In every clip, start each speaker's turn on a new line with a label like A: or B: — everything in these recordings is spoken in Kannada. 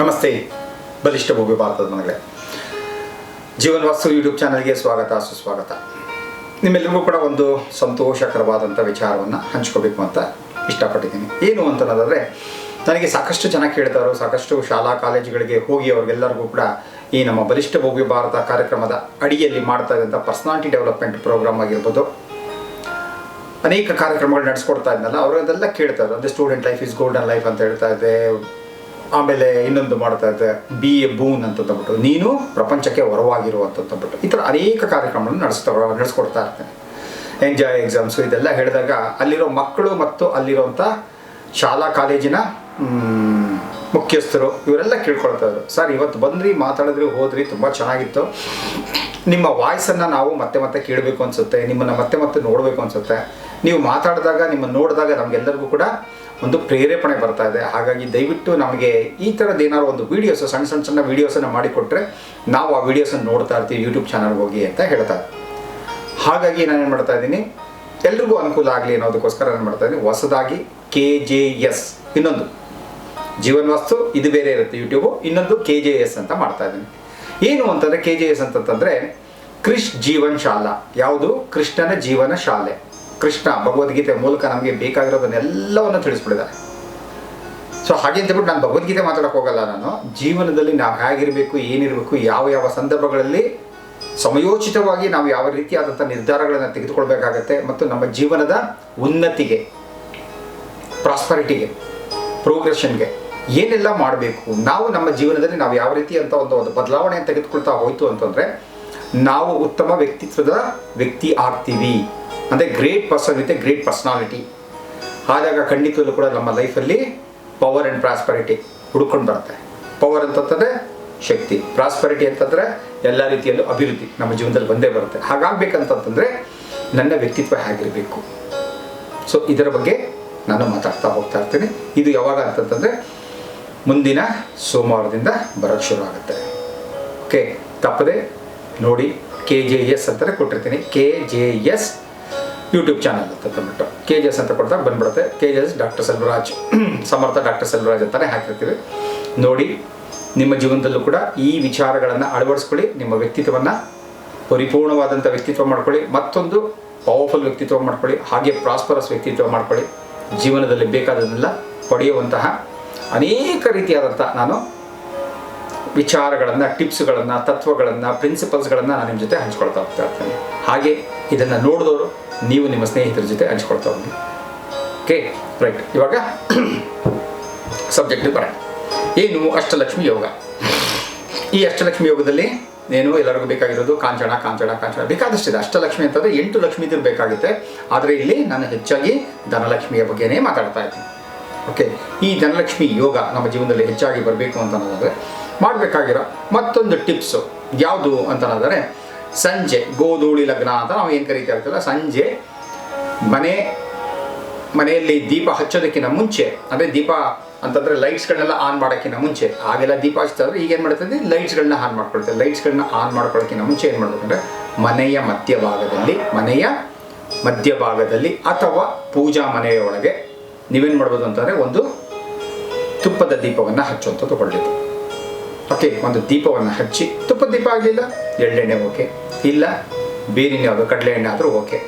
A: ನಮಸ್ತೆ. ಬಲಿಷ್ಠ ಭೂಮಿ ಭಾರತದ ಮನೆಗಳೇ. ಜೀವನ್ ವಾಸ್ತು ಯೂಟ್ಯೂಬ್ ಚಾನಲ್ಗೆ ಸ್ವಾಗತ, ಸುಸ್ವಾಗತ. ನಿಮ್ಮೆಲ್ಲರಿಗೂ ಕೂಡ ಒಂದು ಸಂತೋಷಕರವಾದಂಥ ವಿಚಾರವನ್ನು ಹಂಚ್ಕೋಬೇಕು ಅಂತ ಇಷ್ಟಪಟ್ಟಿದ್ದೀನಿ. ಏನು ಅಂತನ್ನೋದಾದರೆ ನನಗೆ ಸಾಕಷ್ಟು ಜನ ಕೇಳ್ತಾರೋ ಸಾಕಷ್ಟು ಶಾಲಾ ಕಾಲೇಜುಗಳಿಗೆ ಹೋಗಿ ಅವ್ರಿಗೆಲ್ಲರಿಗೂ ಕೂಡ ಈ ನಮ್ಮ ಬಲಿಷ್ಠ ಭವ್ಯ ಭಾರತ ಕಾರ್ಯಕ್ರಮದ ಅಡಿಯಲ್ಲಿ ಮಾಡ್ತಾ ಇದ್ದಂಥ ಪರ್ಸನಾಲಿಟಿ ಡೆವಲಪ್ಮೆಂಟ್ ಪ್ರೋಗ್ರಾಮ್ ಆಗಿರ್ಬೋದು. ಅನೇಕ ಕಾರ್ಯಕ್ರಮಗಳು ನಡೆಸ್ಕೊಡ್ತಾ ಇದ್ನಲ್ಲ ಅದೆಲ್ಲ ಕೇಳ್ತಾರೆ ಅಂದರೆ student life is golden life ಅಂತ ಹೇಳ್ತಾ ಇದ್ದೆ. ಆಮೇಲೆ ಇನ್ನೊಂದು ಮಾಡ್ತಾ ಇದ್ದೆ, ಬಿ ಎ ಬೂನ್ ಅಂತಂದ್ಬಿಟ್ಟು ನೀನು ಪ್ರಪಂಚಕ್ಕೆ ಹೊರವಾಗಿರುವಂತಂದ್ಬಿಟ್ಟು ಈ ಥರ ಅನೇಕ ಕಾರ್ಯಕ್ರಮಗಳನ್ನು ನಡೆಸ್ತಾ ನಡೆಸ್ಕೊಡ್ತಾ ಇರ್ತೇನೆ ಎಂಜಾಯ್ ಎಕ್ಸಾಮ್ಸು ಇದೆಲ್ಲ ಹೇಳಿದಾಗ ಅಲ್ಲಿರೋ ಮಕ್ಕಳು ಮತ್ತು ಅಲ್ಲಿರುವಂಥ ಶಾಲಾ, ಕಾಲೇಜಿನ ಮುಖ್ಯಸ್ಥರು ಇವರೆಲ್ಲ ಕೇಳ್ಕೊಳ್ತಾ ಇದ್ರು. ಸರ್, ಇವತ್ತು ಬಂದ್ರಿ, ಮಾತಾಡಿದ್ರಿ, ಹೋದ್ರಿ, ತುಂಬ ಚೆನ್ನಾಗಿತ್ತು. ನಿಮ್ಮ ವಾಯ್ಸನ್ನು ನಾವು ಮತ್ತೆ ಮತ್ತೆ ಕೇಳಬೇಕು ಅನಿಸುತ್ತೆ, ನಿಮ್ಮನ್ನು ಮತ್ತೆ ಮತ್ತೆ ನೋಡಬೇಕು ಅನ್ಸುತ್ತೆ. ನೀವು ಮಾತಾಡಿದಾಗ, ನಿಮ್ಮನ್ನು ನೋಡಿದಾಗ ನಮಗೆಲ್ಲರಿಗೂ ಕೂಡ ಒಂದು ಪ್ರೇರೇಪಣೆ ಬರ್ತಾ ಇದೆ. ಹಾಗಾಗಿ ದಯವಿಟ್ಟು ನಮಗೆ ಈ ಥರದ್ದು ಏನಾದ್ರು ಒಂದು ವೀಡಿಯೋಸ್ ಸಣ್ಣ ಸಣ್ಣ ಸಣ್ಣ ವೀಡಿಯೋಸನ್ನು ಮಾಡಿಕೊಟ್ರೆ ನಾವು ಆ ವೀಡಿಯೋಸನ್ನು ನೋಡ್ತಾ ಇರ್ತೀವಿ ಯೂಟ್ಯೂಬ್ ಚಾನಲ್ಗೆ ಹೋಗಿ ಅಂತ ಹೇಳ್ತಾ ಹಾಗಾಗಿ ನಾನು ಏನು ಮಾಡ್ತಾ ಇದ್ದೀನಿ, ಎಲ್ರಿಗೂ ಅನುಕೂಲ ಆಗಲಿ ಅನ್ನೋದಕ್ಕೋಸ್ಕರ ನಾನು ಮಾಡ್ತಾ ಇದ್ದೀನಿ, ಹೊಸದಾಗಿ ಕೆ ಜೆ ಎಸ್ ಇನ್ನೊಂದು. ಜೀವನ್ ವಾಸ್ತು ಇದು ಬೇರೆ ಇರುತ್ತೆ ಯೂಟ್ಯೂಬು ಇನ್ನೊಂದು ಕೆ ಜೆ ಎಸ್ ಅಂತ ಮಾಡ್ತಾ ಇದ್ದೀನಿ. ಏನು ಅಂತಂದರೆ ಕೆ ಜೆ ಎಸ್ ಅಂತಂತಂದರೆ ಕೃಷ್ ಜೀವನ್ ಶಾಲಾ. ಯಾವುದು? ಕೃಷ್ಣನ ಜೀವನ ಶಾಲೆ. ಕೃಷ್ಣ ಭಗವದ್ಗೀತೆ ಮೂಲಕ ನಮಗೆ ಬೇಕಾಗಿರೋದನ್ನೆಲ್ಲವನ್ನು ತಿಳಿಸ್ಬಿಡಿದ್ದಾರೆ ಸೊ ಹಾಗೆ ಅಂತಬಿಟ್ಟು ನಾನು ಭಗವದ್ಗೀತೆ ಮಾತಾಡೋಕೆ ಹೋಗಲ್ಲ ನಾನು. ಜೀವನದಲ್ಲಿ ನಾವು ಹೇಗಿರಬೇಕು, ಏನಿರಬೇಕು, ಯಾವ ಯಾವ ಸಂದರ್ಭಗಳಲ್ಲಿ ಸಮಯೋಚಿತವಾಗಿ ನಾವು ಯಾವ ರೀತಿಯಾದಂಥ ನಿರ್ಧಾರಗಳನ್ನು ತೆಗೆದುಕೊಳ್ಬೇಕಾಗತ್ತೆ ಮತ್ತು ನಮ್ಮ ಜೀವನದ ಉನ್ನತಿಗೆ, ಪ್ರಾಸ್ಪರಿಟಿಗೆ, ಪ್ರೋಗ್ರೆಷನ್ಗೆ ಏನೆಲ್ಲ ಮಾಡಬೇಕು, ನಾವು ನಮ್ಮ ಜೀವನದಲ್ಲಿ ನಾವು ಯಾವ ರೀತಿ ಅಂತ ಒಂದು ಒಂದು ಬದಲಾವಣೆಯನ್ನು ತೆಗೆದುಕೊಳ್ತಾ ಹೋಯ್ತು ಅಂತಂದರೆ ನಾವು ಉತ್ತಮ ವ್ಯಕ್ತಿತ್ವದ ವ್ಯಕ್ತಿ ಆಗ್ತೀವಿ. ಅಂದರೆ great person with great personality ಆದಾಗ ಖಂಡಿತವಲ್ಲೂ ಕೂಡ ನಮ್ಮ ಲೈಫಲ್ಲಿ ಪವರ್ ಆ್ಯಂಡ್ ಪ್ರಾಸ್ಪರಿಟಿ ಹುಡ್ಕೊಂಡು ಬರುತ್ತೆ. ಪವರ್ ಅಂತಂತಂದರೆ ಶಕ್ತಿ ಪ್ರಾಸ್ಪರಿಟಿ ಅಂತಂದರೆ ಎಲ್ಲ ರೀತಿಯಲ್ಲೂ ಅಭಿವೃದ್ಧಿ ನಮ್ಮ ಜೀವನದಲ್ಲಿ ಬಂದೇ ಬರುತ್ತೆ. ಹಾಗಾಗಬೇಕಂತಂತಂದರೆ ನನ್ನ ವ್ಯಕ್ತಿತ್ವ ಹೇಗಿರಬೇಕು? ಸೊ ಇದರ ಬಗ್ಗೆ ನಾನು ಮಾತಾಡ್ತಾ ಹೋಗ್ತಾ ಇರ್ತೀನಿ. ಇದು ಯಾವಾಗ ಅಂತಂತಂದರೆ ಮುಂದಿನ ಸೋಮವಾರದಿಂದ ಬರೋಕ್ಕೆ ಶುರು ಆಗುತ್ತೆ. ಓಕೆ ತಪ್ಪದೆ ನೋಡಿ ಕೆ ಜೆ ಎಸ್ ಅಂತಾರೆ ಕೊಟ್ಟಿರ್ತೀನಿ. K J S YouTube channel ಅಂತ ತಂದ್ಬಿಟ್ಟು. ಕೆ ಜಿ ಎಸ್ ಅಂತ ಕೊಡ್ತಾರೆ ಬಂದ್ಬಿಡುತ್ತೆ. K G S doctor Selvaraj ಸಮರ್ಥ ಡಾಕ್ಟರ್ ಸೆಲ್ವರಾಜ್ ಅಂತಾನೆ ಹಾಕಿರ್ತೀವಿ. ನೋಡಿ, ನಿಮ್ಮ ಜೀವನದಲ್ಲೂ ಕೂಡ ಈ ವಿಚಾರಗಳನ್ನು ಅಳವಡಿಸ್ಕೊಳ್ಳಿ, ನಿಮ್ಮ ವ್ಯಕ್ತಿತ್ವವನ್ನು ಪರಿಪೂರ್ಣವಾದಂಥ ವ್ಯಕ್ತಿತ್ವ ಮಾಡ್ಕೊಳ್ಳಿ, ಮತ್ತೊಂದು ಪವರ್ಫುಲ್ ವ್ಯಕ್ತಿತ್ವ ಮಾಡ್ಕೊಳ್ಳಿ, ಹಾಗೆ ಪ್ರಾಸ್ಪರಸ್ ವ್ಯಕ್ತಿತ್ವ ಮಾಡ್ಕೊಳ್ಳಿ. ಜೀವನದಲ್ಲಿ ಬೇಕಾದನ್ನೆಲ್ಲ ಪಡೆಯುವಂತಹ ಅನೇಕ ರೀತಿಯಾದಂಥ ನಾನು ವಿಚಾರಗಳನ್ನು, ಟಿಪ್ಸ್ಗಳನ್ನು, ತತ್ವಗಳನ್ನು ಪ್ರಿನ್ಸಿಪಲ್ಸ್ಗಳನ್ನು ನಾನು ನಿಮ್ಮ ಜೊತೆ ಹಂಚ್ಕೊಳ್ತಾ ಹೋಗ್ತಾ ಇರ್ತೇನೆ. ಹಾಗೆ ಇದನ್ನು ನೋಡಿದವರು ನೀವು ನಿಮ್ಮ ಸ್ನೇಹಿತರ ಜೊತೆ ಹಂಚ್ಕೊಳ್ತಾ ಹೋಗಿ. ಓಕೆ ರೈಟ್ ಇವಾಗ ಸಬ್ಜೆಕ್ಟ್ ಬರ ಏನು ಅಷ್ಟಲಕ್ಷ್ಮಿ ಯೋಗ? ಈ ಅಷ್ಟಲಕ್ಷ್ಮಿ ಯೋಗದಲ್ಲಿ ಏನು ಎಲ್ಲರಿಗೂ ಬೇಕಾಗಿರೋದು ಕಾಂಚಣ ಕಾಂಚಣ ಕಾಂಚಣ ಬೇಕಾದಷ್ಟಿದೆ. ಅಷ್ಟಲಕ್ಷ್ಮಿ ಅಂತಂದರೆ ಎಂಟು ಲಕ್ಷ್ಮಿ ಇದ್ರ ಬೇಕಾಗುತ್ತೆ. ಆದರೆ ಇಲ್ಲಿ ನಾನು ಹೆಚ್ಚಾಗಿ ಧನಲಕ್ಷ್ಮಿಯ ಬಗ್ಗೆನೇ ಮಾತಾಡ್ತಾ ಇದ್ದೀನಿ. ಓಕೆ ಈ ಧನಲಕ್ಷ್ಮಿ ಯೋಗ ನಮ್ಮ ಜೀವನದಲ್ಲಿ ಹೆಚ್ಚಾಗಿ ಬರಬೇಕು ಅಂತ ಅನ್ನೋದಾದರೆ ಮಾಡಬೇಕಾಗಿರೋ ಮತ್ತೊಂದು ಟಿಪ್ಸು. ಯಾವುದು ಅಂತಂದರೆ ಸಂಜೆ ಗೋಧೂಳಿ ಲಗ್ನ ಅಂತ ನಾವು ಏನು ಕರಿತಾ ಇರ್ತಲ್ಲ ಸಂಜೆ ಮನೆ, ಮನೆಯಲ್ಲಿ ದೀಪ ಹಚ್ಚೋದಕ್ಕಿಂತ ಮುಂಚೆ, ಅಂದರೆ ದೀಪ ಅಂತಂದರೆ ಲೈಟ್ಸ್ಗಳನ್ನೆಲ್ಲ ಆನ್ ಮಾಡೋಕ್ಕಿಂತ ಮುಂಚೆ ಆಗೆಲ್ಲ ದೀಪ ಹಚ್ತಾರೆ ಈಗ ಏನು ಮಾಡ್ತದೆ? ಲೈಟ್ಸ್ಗಳನ್ನ ಆನ್ ಮಾಡ್ಕೊಳ್ತೇವೆ ಲೈಟ್ಸ್ಗಳನ್ನ ಆನ್ ಮಾಡ್ಕೊಳ್ಳೋಕ್ಕಿಂತ ಮುಂಚೆ ಏನು ಮಾಡಬೇಕಂದ್ರೆ ಮನೆಯ ಮಧ್ಯಭಾಗದಲ್ಲಿ ಮನೆಯ ಮಧ್ಯಭಾಗದಲ್ಲಿ ಅಥವಾ ಪೂಜಾ ಮನೆಯ ಒಳಗೆ ನೀವೇನು ಮಾಡ್ಬೋದು ಅಂತಂದರೆ ಒಂದು ತುಪ್ಪದ ದೀಪವನ್ನು ಹಚ್ಚುವಂಥದ್ದು ಒಳ್ಳೆಯದು ಓಕೆ, ಒಂದು ದೀಪವನ್ನು ಹಚ್ಚಿ ತುಪ್ಪ ದೀಪ ಆಗಲಿಲ್ಲ? ಎಳ್ಳೆಣ್ಣೆ ಓಕೆ. ಇಲ್ಲ, ಬೇರಿನ ಯಾವುದು ಕಡಲೆ ಎಣ್ಣೆ ಆದರೂ ಓಕೆ.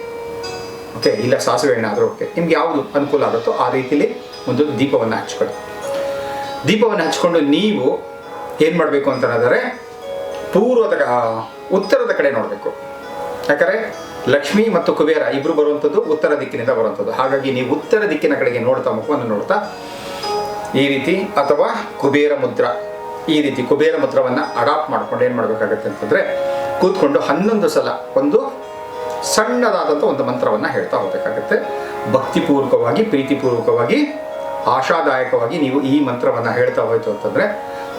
A: ಓಕೆ, ಇಲ್ಲ ಸಾಸಿವೆ ಎಣ್ಣೆ ಆದರೂ ಓಕೆ. ನಿಮ್ಗೆ ಯಾವುದು ಅನುಕೂಲ ಆಗುತ್ತೋ ಆ ರೀತಿಲಿ ಒಂದು ದೀಪವನ್ನು ಹಚ್ಕೊಳ್ಳಿ. ದೀಪವನ್ನು ಹಚ್ಕೊಂಡು ನೀವು ಏನು ಮಾಡಬೇಕು ಅಂತಂದರೆ ಪೂರ್ವದ ಉತ್ತರದ ಕಡೆ ನೋಡಬೇಕು. ಯಾಕಂದರೆ ಲಕ್ಷ್ಮಿ ಮತ್ತು ಕುಬೇರ ಇಬ್ಬರು ಬರುವಂಥದ್ದು ಉತ್ತರ ದಿಕ್ಕಿನಿಂದ ಬರುವಂಥದ್ದು. ಹಾಗಾಗಿ ನೀವು ಉತ್ತರ ದಿಕ್ಕಿನ ಕಡೆಗೆ ನೋಡ್ತಾ, ಮುಖವನ್ನು ನೋಡ್ತಾ ಈ ರೀತಿ ಅಥವಾ ಕುಬೇರ ಮುದ್ರ ಈ ರೀತಿ ಕುಬೇರ ಮುದ್ರವನ್ನು ಅಡಾಪ್ಟ್ ಮಾಡ್ಕೊಂಡು ಏನು ಮಾಡಬೇಕಾಗತ್ತೆ ಅಂತಂದರೆ ಕೂತ್ಕೊಂಡು ಹನ್ನೊಂದು ಸಲ ಒಂದು ಸಣ್ಣದಾದಂಥ ಒಂದು ಮಂತ್ರವನ್ನು ಹೇಳ್ತಾ ಹೋಗಬೇಕಾಗತ್ತೆ. ಭಕ್ತಿಪೂರ್ವಕವಾಗಿ, ಪ್ರೀತಿಪೂರ್ವಕವಾಗಿ, ಆಶಾದಾಯಕವಾಗಿ ನೀವು ಈ ಮಂತ್ರವನ್ನು ಹೇಳ್ತಾ ಹೋಯ್ತು ಅಂತಂದರೆ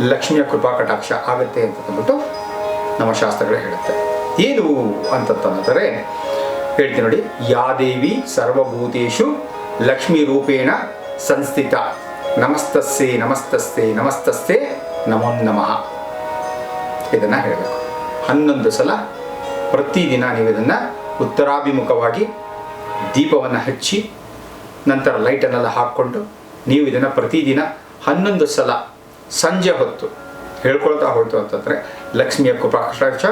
A: ಲಕ್ಷ್ಮಿಯ ಕೃಪಾ ಕಟಾಕ್ಷ ಆಗುತ್ತೆ ಅಂತ ಅಂದ್ಬಿಟ್ಟು ನಮ್ಮ ಶಾಸ್ತ್ರಗಳು ಹೇಳುತ್ತೆ. ಏನು ಅಂತಂತಂದರೆ ಹೇಳ್ತೀನಿ ನೋಡಿ ಯಾದೇವಿ ಸರ್ವಭೂತೇಶು ಲಕ್ಷ್ಮೀ ರೂಪೇಣ ಸಂಸ್ಥಿತ. ನಮಸ್ತಸ್ಸೆ ನಮಸ್ತಸ್ಸೆ ನಮಸ್ತಸ್ಸೆ. ನಮೋ ನಮಃ. ಇದನ್ನು ಹೇಳಬೇಕು. ಹನ್ನೊಂದು ಸಲ ಪ್ರತಿದಿನ ನೀವು ಇದನ್ನು ಉತ್ತರಾಭಿಮುಖವಾಗಿ ದೀಪವನ್ನು ಹಚ್ಚಿ, ನಂತರ ಲೈಟನ್ನೆಲ್ಲ ಹಾಕ್ಕೊಂಡು ನೀವು ಇದನ್ನು ಪ್ರತಿದಿನ ಹನ್ನೊಂದು ಸಲ ಸಂಜೆ ಹೊತ್ತು ಹೇಳ್ಕೊಳ್ತಾ ಹೋಯ್ತು ಅಂತಂದರೆ ಲಕ್ಷ್ಮಿಯ ಕೃಪಾಕಟಾಕ್ಷ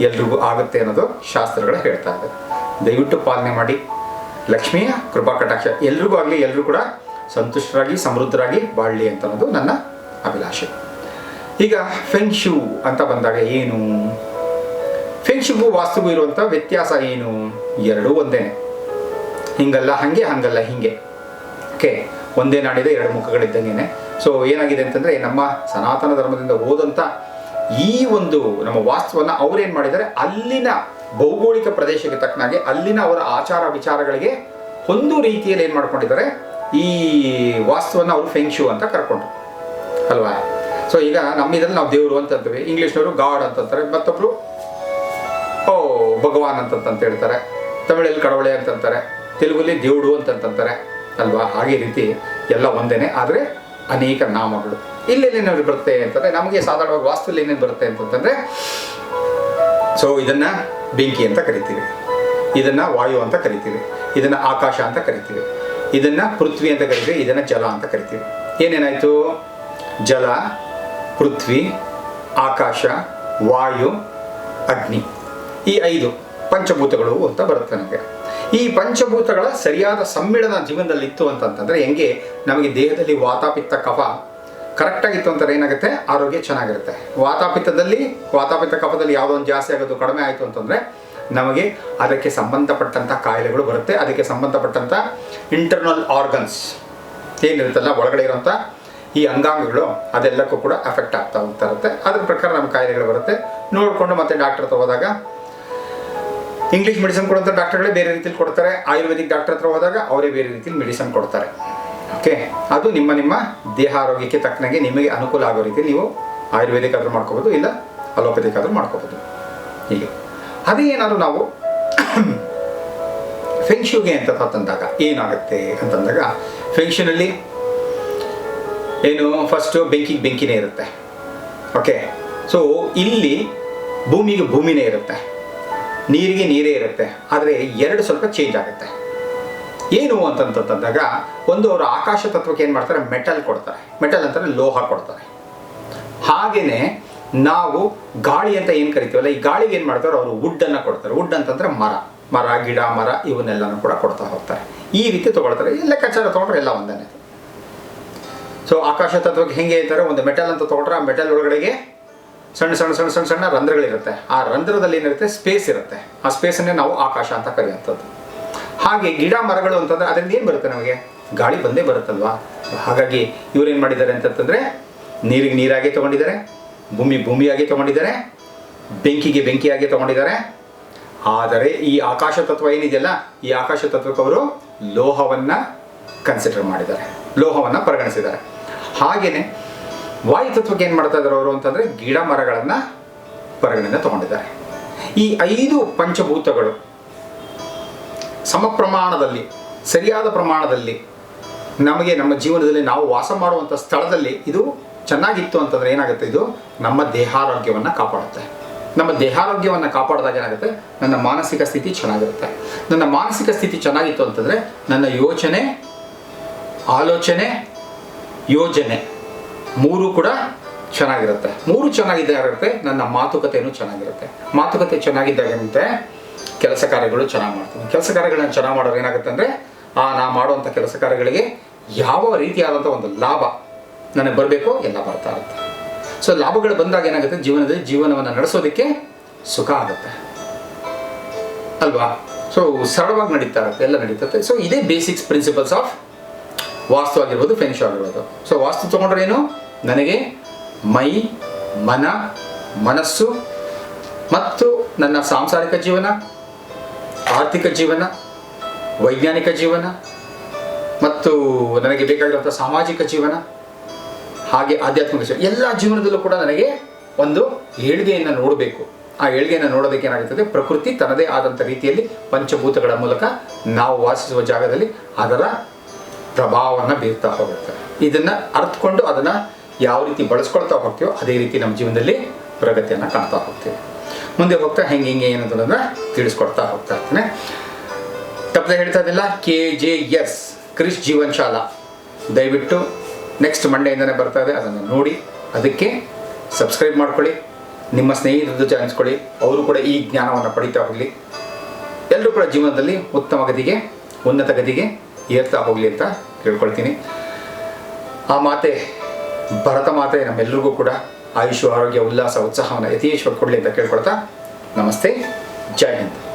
A: ಎಲ್ರಿಗೂ ಆಗುತ್ತೆ ಅನ್ನೋದು ಶಾಸ್ತ್ರಗಳು ಹೇಳ್ತಾ ಇದೆ ದಯವಿಟ್ಟು ಪಾಲನೆ ಮಾಡಿ. ಲಕ್ಷ್ಮಿಯ ಕೃಪಾಕಟಾಕ್ಷ ಎಲ್ರಿಗೂ ಆಗಲಿ ಎಲ್ಲರೂ ಕೂಡ ಸಂತುಷ್ಟರಾಗಿ, ಸಮೃದ್ಧರಾಗಿ ಬಾಳಲಿ ಅಂತ ಅನ್ನೋದು ನನ್ನ ಅಭಿಲಾಷೆ. ಈಗ ಫೆಂಗ್ಶು ಅಂತ ಬಂದಾಗ ಏನು? ಫೆಂಗ್ಶುಗೂ ವಾಸ್ತುಗೂ ಇರುವಂಥ ವ್ಯತ್ಯಾಸ ಏನು? ಎರಡೂ ಒಂದೇನೆ ಹಿಂಗಲ್ಲ, ಹಾಗೆ, ಹಂಗಲ್ಲ, ಹಿಂಗೆ. ಓಕೆ ಒಂದೇ ನಾಡಿದ, ಎರಡು ಮುಖಗಳಿದ್ದಂಗೆನೆ. ಸೊ ಏನಾಗಿದೆ ಅಂತಂದರೆ, ನಮ್ಮ ಸನಾತನ ಧರ್ಮದಿಂದ ಹೋದಂಥ ಈ ಒಂದು ನಮ್ಮ ವಾಸ್ತುವನ್ನು ಅವ್ರೇನು ಮಾಡಿದ್ದಾರೆ? ಅಲ್ಲಿನ ಭೌಗೋಳಿಕ ಪ್ರದೇಶಕ್ಕೆ ತಕ್ಕನಾಗೆ ಅಲ್ಲಿನ ಅವರ ಆಚಾರ ವಿಚಾರಗಳಿಗೆ ಒಂದು ರೀತಿಯಲ್ಲಿ ಏನು ಮಾಡ್ಕೊಂಡಿದ್ದಾರೆ? ಈ ವಾಸ್ತುವನ್ನು ಅವರು ಫೆಂಗ್ಶು ಅಂತ ಕರ್ಕೊಂಡ್ರು. ಅಲ್ವಾ? ಸೊ ಈಗ ನಮ್ಮ ಇದ್ರಲ್ಲಿ ನಾವು ದೇವರು ಅಂತ ಅಂತೀವಿ. ಇಂಗ್ಲೀಷ್ನವರು ಗಾಡ್ ಅಂತಂತಾರೆ ಮತ್ತೊಬ್ರು, ಓ, ಭಗವಾನ್ ಅಂತಂತ ಹೇಳ್ತಾರೆ. ತಮಿಳಲ್ಲಿ ಕಡವಳೆ ಅಂತಂತಾರೆ ತೆಲುಗಲ್ಲಿ ದೇವುಡು ಅಂತಂತಾರೆ ಅಲ್ವಾ? ಹಾಗೆ ರೀತಿ ಎಲ್ಲ ಒಂದೇನೆ. ಆದರೆ ಅನೇಕ ನಾಮಗಳು. ಇಲ್ಲೇನೇನು ಬರುತ್ತೆ ಅಂತಂದ್ರೆ, ನಮಗೆ ಸಾಧಾರಣವಾಗಿ ವಾಸ್ತುಲ್ಲಿ ಏನೇನು ಬರುತ್ತೆ ಅಂತಂತಂದ್ರೆ ಸೊ ಇದನ್ನ ಬೆಂಕಿ ಅಂತ ಕರಿತೀವಿ. ಇದನ್ನ ವಾಯು ಅಂತ ಕರಿತೀವಿ. ಇದನ್ನ ಆಕಾಶ ಅಂತ ಕರಿತೀವಿ. ಇದನ್ನ ಪೃಥ್ವಿ ಅಂತ ಕರಿತೀವಿ. ಇದನ್ನ ಜಲ ಅಂತ ಕರಿತೀವಿ. ಏನೇನಾಯ್ತು? ಜಲ. ಪೃಥ್ವಿ, ಆಕಾಶ, ವಾಯು, ಅಗ್ನಿ. ಈ ಐದು ಪಂಚಭೂತಗಳು ಅಂತ ಬರುತ್ತೆ ನಮಗೆ. ಈ ಪಂಚಭೂತಗಳ ಸರಿಯಾದ ಸಮ್ಮಿಳನ ಜೀವನದಲ್ಲಿ ಇತ್ತು ಅಂತಂತಂದ್ರೆ ಹೆಂಗೆ? ನಮಗೆ ದೇಹದಲ್ಲಿ ವಾತಾಪಿತ್ತ ಕಫ ಕರೆಕ್ಟಾಗಿತ್ತು ಅಂತಂದ್ರೆ ಏನಾಗುತ್ತೆ? ಆರೋಗ್ಯ ಚೆನ್ನಾಗಿರುತ್ತೆ. ವಾತಾಪಿತ್ತದಲ್ಲಿ, ವಾತಾಪಿತ್ತ ಕಫದಲ್ಲಿ ಯಾವುದೋ ಒಂದು ಜಾಸ್ತಿ ಆಗೋದು ಕಡಿಮೆ ಆಯಿತು ಅಂತಂದರೆ ನಮಗೆ ಅದಕ್ಕೆ ಸಂಬಂಧಪಟ್ಟಂಥ ಕಾಯಿಲೆಗಳು ಬರುತ್ತೆ. ಅದಕ್ಕೆ ಸಂಬಂಧಪಟ್ಟಂಥ ಇಂಟರ್ನಲ್ ಆರ್ಗನ್ಸ್ ಏನಿರುತ್ತಲ್ಲ, ಒಳಗಡೆ ಇರೋಂಥ ಈ ಅಂಗಾಂಗಗಳು ಅದೆಲ್ಲಕ್ಕೂ ಕೂಡ ಎಫೆಕ್ಟ್ ಆಗ್ತಾ ಹೋಗ್ತಾ ಇರುತ್ತೆ. ಅದ್ರ ಪ್ರಕಾರ ನಮ್ಮ ಕಾಯಿಲೆಗಳು ಬರುತ್ತೆ. ನೋಡಿಕೊಂಡು ಮತ್ತೆ ಡಾಕ್ಟರ್ ಹತ್ರ ಹೋದಾಗ ಇಂಗ್ಲೀಷ್ ಮೆಡಿಸಿನ್ ಕೊಡುವಂಥ ಡಾಕ್ಟರ್ಗಳೇ ಬೇರೆ ರೀತಿಲಿ ಕೊಡ್ತಾರೆ. ಆಯುರ್ವೇದಿಕ್ ಡಾಕ್ಟರ್ ಹತ್ರ ಹೋದಾಗ ಅವರೇ ಬೇರೆ ರೀತಿಲಿ ಮೆಡಿಸಿನ್ ಕೊಡ್ತಾರೆ. ಓಕೆ ಅದು ನಿಮ್ಮ ನಿಮ್ಮ ದೇಹ ಆರೋಗ್ಯಕ್ಕೆ ತಕ್ಕನಾಗಿ ನಿಮಗೆ ಅನುಕೂಲ ಆಗೋ ರೀತಿ ನೀವು ಆಯುರ್ವೇದಿಕ್ ಆದರೂ ಮಾಡ್ಕೋಬೋದು, ಇಲ್ಲ ಅಲೋಪತಿಕ್ ಆದರೂ ಮಾಡ್ಕೋಬೋದು. ಹೀಗೆ. ಅದೇ ಏನಾದರೂ ನಾವು ಫೆಂಕ್ಷುಗೆ ಅಂತ ತಂದಾಗ ಏನಾಗುತ್ತೆ ಅಂತಂದಾಗ ಫೆಂಕ್ಷನಲ್ಲಿ ಏನು ಫಸ್ಟು ಬೆಂಕಿಗೆ ಬೆಂಕಿನೇ ಇರುತ್ತೆ. ಓಕೆ ಸೊ ಇಲ್ಲಿ ಭೂಮಿಗೆ ಭೂಮಿನೇ ಇರುತ್ತೆ. ನೀರಿಗೆ ನೀರೇ ಇರುತ್ತೆ. ಆದರೆ ಎರಡು ಸ್ವಲ್ಪ ಚೇಂಜ್ ಆಗುತ್ತೆ. ಏನು ಅಂತಂತಂದಾಗ ಒಂದು ಅವರು ಆಕಾಶ ತತ್ವಕ್ಕೆ ಏನು ಮಾಡ್ತಾರೆ? ಮೆಟಲ್ ಕೊಡ್ತಾರೆ. ಮೆಟಲ್ ಅಂತಾರೆ ಲೋಹ ಕೊಡ್ತಾರೆ. ಹಾಗೆಯೇ ನಾವು ಗಾಳಿ ಅಂತ ಏನು ಕರಿತೀವಲ್ಲ, ಈ ಗಾಳಿಗೆ ಏನು ಮಾಡ್ತಾರೆ? ಅವರು ವುಡ್ಡನ್ನು ಕೊಡ್ತಾರೆ. ವುಡ್ ಅಂತಂದರೆ ಮರ. ಮರ, ಗಿಡ, ಮರ, ಇವನ್ನೆಲ್ಲನೂ ಕೂಡ ಕೊಡ್ತಾ ಹೋಗ್ತಾರೆ. ಈ ರೀತಿ ತೊಗೊಳ್ತಾರೆ. ಲೆಕ್ಕಾಚಾರ ತೊಗೊಂಡ್ರೆ ಎಲ್ಲ ಒಂದೇ ಸೊ ಆಕಾಶ ತತ್ವಕ್ಕೆ ಹೆಂಗೆ ಅಂತಾರೆ ಒಂದು ಮೆಟಲ್ ಅಂತ ತೊಗೊಂಡ್ರೆ ಆ ಮೆಟಲ್ ಒಳಗಡೆಗೆ ಸಣ್ಣ ಸಣ್ಣ ಸಣ್ಣ ಸಣ್ಣ ಸಣ್ಣ ರಂಧ್ರಗಳಿರುತ್ತೆ. ಆ ರಂಧ್ರದಲ್ಲಿ ಏನಿರುತ್ತೆ? ಸ್ಪೇಸ್ ಇರುತ್ತೆ. ಆ ಸ್ಪೇಸನ್ನೇ ನಾವು ಆಕಾಶ ಅಂತ ಕರೆಯುವಂಥದ್ದು. ಹಾಗೆ ಗಿಡ ಮರಗಳು ಅಂತಂದ್ರೆ ಅದರಿಂದ ಏನು ಬರುತ್ತೆ ನಮಗೆ? ಗಾಳಿ ಬಂದೇ ಬರುತ್ತಲ್ವಾ? ಹಾಗಾಗಿ ಇವ್ರೇನು ಮಾಡಿದ್ದಾರೆ ಅಂತಂತಂದರೆ ನೀರಿಗೆ ನೀರಾಗಿ ತಗೊಂಡಿದ್ದಾರೆ, ಭೂಮಿ ಭೂಮಿಯಾಗಿ ತಗೊಂಡಿದ್ದಾರೆ, ಬೆಂಕಿಗೆ ಬೆಂಕಿಯಾಗಿ ತಗೊಂಡಿದ್ದಾರೆ. ಆದರೆ ಈ ಆಕಾಶ ತತ್ವ ಏನಿದೆಯಲ್ಲ, ಈ ಆಕಾಶ ತತ್ವಕ್ಕೆ ಅವರು ಲೋಹವನ್ನ ಕನ್ಸಿಡರ್ ಮಾಡಿದ್ದಾರೆ. ಲೋಹವನ್ನ ಪರಿಗಣಿಸಿದ್ದಾರೆ. ಹಾಗೇನೆ ವಾಯು ತತ್ವಕ್ಕೆ ಏನು ಮಾಡ್ತಾ ಇದ್ದಾರೆ ಅವರು ಅಂತಂದ್ರೆ ಗಿಡ ಮರಗಳನ್ನು ಪರಿಗಣನೆ ತಗೊಂಡಿದ್ದಾರೆ. ಈ ಐದು ಪಂಚಭೂತಗಳು ಸಮ ಪ್ರಮಾಣದಲ್ಲಿ ಸರಿಯಾದ ಪ್ರಮಾಣದಲ್ಲಿ ನಮಗೆ ನಮ್ಮ ಜೀವನದಲ್ಲಿ ನಾವು ವಾಸ ಮಾಡುವಂಥ ಸ್ಥಳದಲ್ಲಿ ಇದು ಚೆನ್ನಾಗಿತ್ತು ಅಂತಂದ್ರೆ ಏನಾಗುತ್ತೆ ಇದು? ನಮ್ಮ ದೇಹಾರೋಗ್ಯವನ್ನು ಕಾಪಾಡುತ್ತೆ. ನಮ್ಮ ದೇಹಾರೋಗ್ಯವನ್ನು ಕಾಪಾಡಿದಾಗ ಏನಾಗುತ್ತೆ? ನನ್ನ ಮಾನಸಿಕ ಸ್ಥಿತಿ ಚೆನ್ನಾಗಿರುತ್ತೆ. ನನ್ನ ಮಾನಸಿಕ ಸ್ಥಿತಿ ಚೆನ್ನಾಗಿತ್ತು ಅಂತಂದರೆ ನನ್ನ ಯೋಚನೆ, ಆಲೋಚನೆ ಯೋಜನೆ. ಮೂರು ಕೂಡ ಚೆನ್ನಾಗಿರುತ್ತೆ. ಮೂರು ಚೆನ್ನಾಗಿದ್ದಾಗಿರುತ್ತೆ ನನ್ನ ಮಾತುಕತೆಯೂ ಚೆನ್ನಾಗಿರುತ್ತೆ. ಮಾತುಕತೆ ಚೆನ್ನಾಗಿದ್ದಾಗಂತೆ ಕೆಲಸ ಕಾರ್ಯಗಳು ಚೆನ್ನಾಗಿ ಮಾಡ್ತೀನಿ. ಕೆಲಸ ಕಾರ್ಯಗಳನ್ನ ಚೆನ್ನಾಗಿ ಮಾಡೋರು ಏನಾಗುತ್ತೆ ಅಂದರೆ, ಆ, ನಾ ಮಾಡುವಂಥ ಕೆಲಸ ಕಾರ್ಯಗಳಿಗೆ ಯಾವ ರೀತಿಯಾದಂಥ ಒಂದು ಲಾಭ ನನಗೆ ಬರಬೇಕು ಎಲ್ಲ ಬರ್ತಾ ಇರುತ್ತೆ. ಸೊ ಲಾಭಗಳು ಬಂದಾಗ ಏನಾಗುತ್ತೆ? ಜೀವನದಲ್ಲಿ ಜೀವನವನ್ನು ನಡೆಸೋದಕ್ಕೆ ಸುಖ ಆಗುತ್ತೆ. ಅಲ್ವಾ? ಸೊ ಸರಳವಾಗಿ ನಡೀತಾ ಇರುತ್ತೆ, ಎಲ್ಲ ನಡೀತದೆ ಸೊ ಇದೇ ಬೇಸಿಕ್ಸ್ ಪ್ರಿನ್ಸಿಪಲ್ಸ್ ಆಫ್ ವಾಸ್ತು ಆಗಿರ್ಬೋದು ಫೆನಿಶ್ ಆಗಿರ್ಬೋದು. ಸೊ ವಾಸ್ತು ತೊಗೊಂಡ್ರೆ ಏನು? ನನಗೆ ಮೈ, ಮನ, ಮನಸ್ಸು ಮತ್ತು ನನ್ನ ಸಾಂಸಾರಿಕ ಜೀವನ, ಆರ್ಥಿಕ ಜೀವನ, ವೈಜ್ಞಾನಿಕ ಜೀವನ ಮತ್ತು ನನಗೆ ಬೇಕಾಗಿರುವಂಥ ಸಾಮಾಜಿಕ ಜೀವನ, ಹಾಗೆ ಆಧ್ಯಾತ್ಮಿಕ ಜೀವನ. ಎಲ್ಲ ಜೀವನದಲ್ಲೂ ಕೂಡ ನನಗೆ ಒಂದು ಏಳಿಗೆಯನ್ನು ನೋಡಬೇಕು. ಆ ಏಳಿಗೆಯನ್ನು ನೋಡೋದಕ್ಕೆ ಏನಾಗುತ್ತದೆ? ಪ್ರಕೃತಿ ತನ್ನದೇ ಆದಂಥ ರೀತಿಯಲ್ಲಿ ಪಂಚಭೂತಗಳ ಮೂಲಕ ನಾವು ವಾಸಿಸುವ ಜಾಗದಲ್ಲಿ ಅದರ ಪ್ರಭಾವವನ್ನು ಬೀರ್ತಾ ಹೋಗುತ್ತೆ. ಇದನ್ನು ಅರ್ಥಕೊಂಡು ಅದನ್ನು ಯಾವ ರೀತಿ ಬಳಸ್ಕೊಳ್ತಾ ಹೋಗ್ತೀವೋ ಅದೇ ರೀತಿ ನಮ್ಮ ಜೀವನದಲ್ಲಿ ಪ್ರಗತಿಯನ್ನು ಕಾಣ್ತಾ ಹೋಗ್ತೀವಿ. ಮುಂದೆ ಹೋಗ್ತಾ ಹೆಂಗೆ ಹಿಂಗೆ ಏನಂತಂದ್ರೆ ತಿಳಿಸ್ಕೊಡ್ತಾ ಹೋಗ್ತಾ ಇರ್ತೀನಿ. ತಪ್ಪದೆ ಹೇಳ್ತಾ ಇದ್ದಿಲ್ಲ K J S Krish Jeevan ಶಾಲಾ. ದಯವಿಟ್ಟು ನೆಕ್ಸ್ಟ್ ಮಂಡೆಯಿಂದನೇ ಬರ್ತಾ ಇದೆ, ಅದನ್ನು ನೋಡಿ, ಅದಕ್ಕೆ ಸಬ್ಸ್ಕ್ರೈಬ್ ಮಾಡ್ಕೊಳ್ಳಿ, ನಿಮ್ಮ ಸ್ನೇಹಿತರದ್ದು ಜಾನಿಸ್ಕೊಳ್ಳಿ ಅವರು ಕೂಡ ಈ ಜ್ಞಾನವನ್ನು ಪಡಿತಾ ಹೋಗಲಿ. ಎಲ್ಲರೂ ಕೂಡ ಜೀವನದಲ್ಲಿ ಉತ್ತಮ ಗತಿಗೆ, ಉನ್ನತ ಗತಿಗೆ ಏರ್ತಾ ಹೋಗಲಿ ಅಂತ ಕೇಳ್ಕೊಳ್ತೀನಿ. ಆ ಮಾತೆ, ಭರತ ಮಾತೆ ನಮ್ಮೆಲ್ಲರಿಗೂ ಕೂಡ ಆಯುಷ್ಯ ಆರೋಗ್ಯ, ಉಲ್ಲಾಸ, ಉತ್ಸಾಹವನ್ನು ಯಥೇಶ್ವರ ಕೊಡಲಿ ಅಂತ ಕೇಳ್ಕೊಳ್ತಾ ನಮಸ್ತೆ. ಜೈ ಹಿಂದ್.